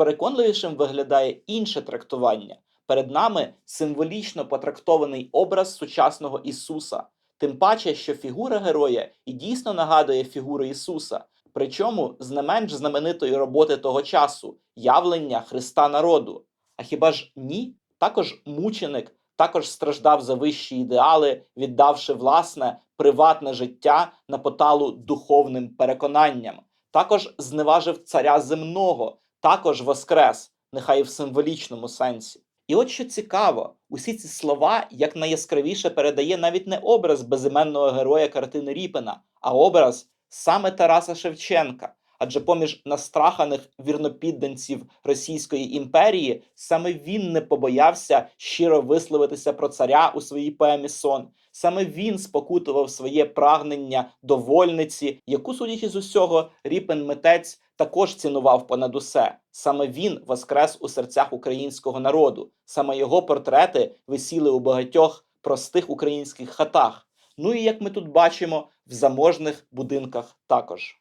переконливішим виглядає інше трактування. Перед нами символічно потрактований образ сучасного Ісуса, тим паче, що фігура героя і дійсно нагадує фігуру Ісуса, причому з не менш знаменитої роботи того часу явлення Христа народу. А хіба ж ні? Також мученик, також страждав за вищі ідеали, віддавши власне приватне життя на поталу духовним переконанням. Також зневажив царя земного, також воскрес, нехай і в символічному сенсі. І от що цікаво, усі ці слова як найяскравіше передає навіть не образ безіменного героя картини Ріпена, а образ саме Тараса Шевченка. Адже поміж настраханих вірнопідданців Російської імперії саме він не побоявся щиро висловитися про царя у своїй поемі Сон. Саме він спокутував своє прагнення до вольниці, яку, судячи з усього, Ріпин митець також цінував понад усе. Саме він воскрес у серцях українського народу. Саме його портрети висіли у багатьох простих українських хатах. Ну і як ми тут бачимо, в заможних будинках також.